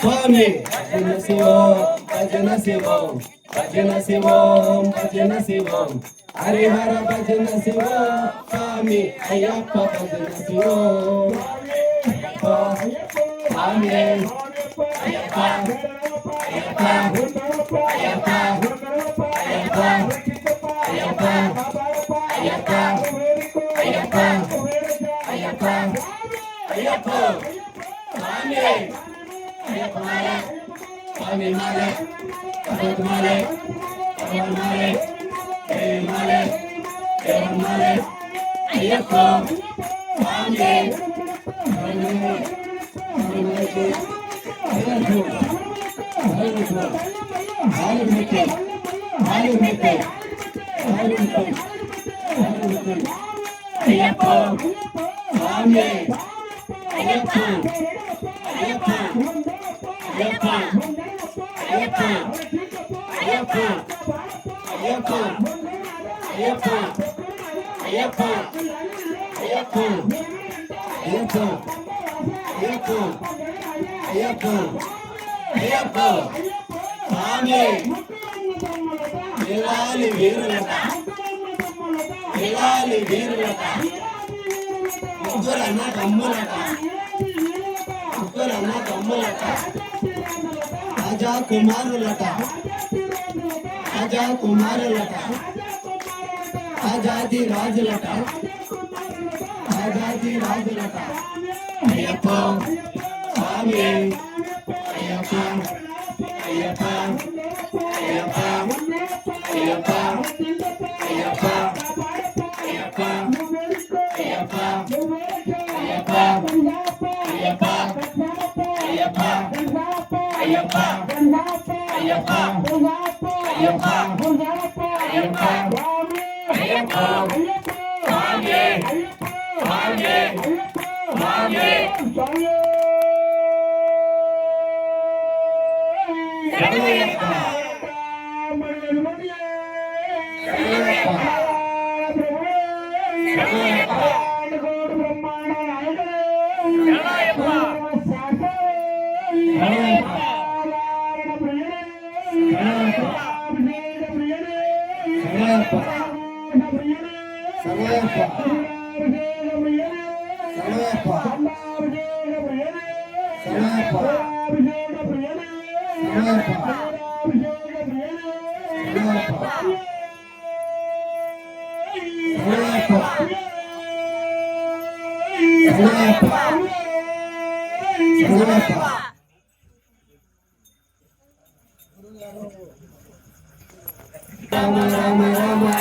Swami, Ajana భజన శివం భజన శివం భజన శివం భజన శివం హరిహర భజన శివం స్వామి అయ్యప్ప భజన శివం అయ్యప్ప స్వామి అయ్యప్ప అయ్యప్ప అయ్యప్ప అయ్యప్ప అయ్యప్ప అయ్యప్ప అయ్యప్ప అయ్యప్ప అయ్యప్ప స్వామి అయ్యప్ప మాలే స్వామి మాలే பெருமாளே பெருமாளே பெருமாளே பெருமாளே ஐயப்பா சாமியே ஐயப்பா சாமி ஐயப்பா ஐயப்பா ஐயப்பா. స్వామి అయ్యప్ప అయ్యప్ప అయ్యప్ప అయ్యప్ప అయ్యప్ప అయ్యప్ప అయ్యప్ప అయ్యప్ప అయ్యప్ప అయ్యప్ప అయ్యప్ప అయ్యప్ప అయ్యప్ప స్వామి వేలాలి వీరులట వేలాలి వీరులట ముగ్గురు అన్న తమ్ములట आजा कुमार लटा आजा कुमार लटा आज़ादी राज लटा आज़ादी राज लटा अय्यप्पा स्वामी अय्यप्पा अय्यप्पा अय्यप्पा ஐயப்பா. குங்காப்பா ஐயப்பா. குங்காப்பா ஐயப்பா. குங்காப்பா ஐயப்பா. வாமே ஐயப்பா. ஐயப்பா வாமே ஐயப்பா வாமே ஐயப்பா வாமே சாயே ஐயப்பா மரியன் மரியன் ஐயப்பா பிரபு ஐயப்பா சரவணப்பா சரவணப்பா சரவணப்பா சரவணப்பா சரவணப்பா சரவணப்பா சரவணப்பா சரவணப்பா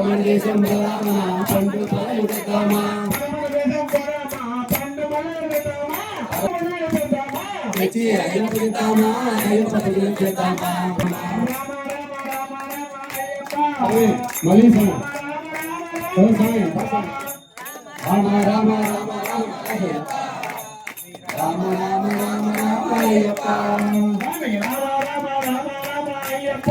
పండేశం రామా పండు పరమా వచ్చి అయ్యప్పమా అయ్యప్పమా మళ్ళీ రామ రామ రామ రామ అయ్యప్ప రామ రామ రామ రామ అయ్యప్ప రామ రామ రామ రామ అయ్యప్ప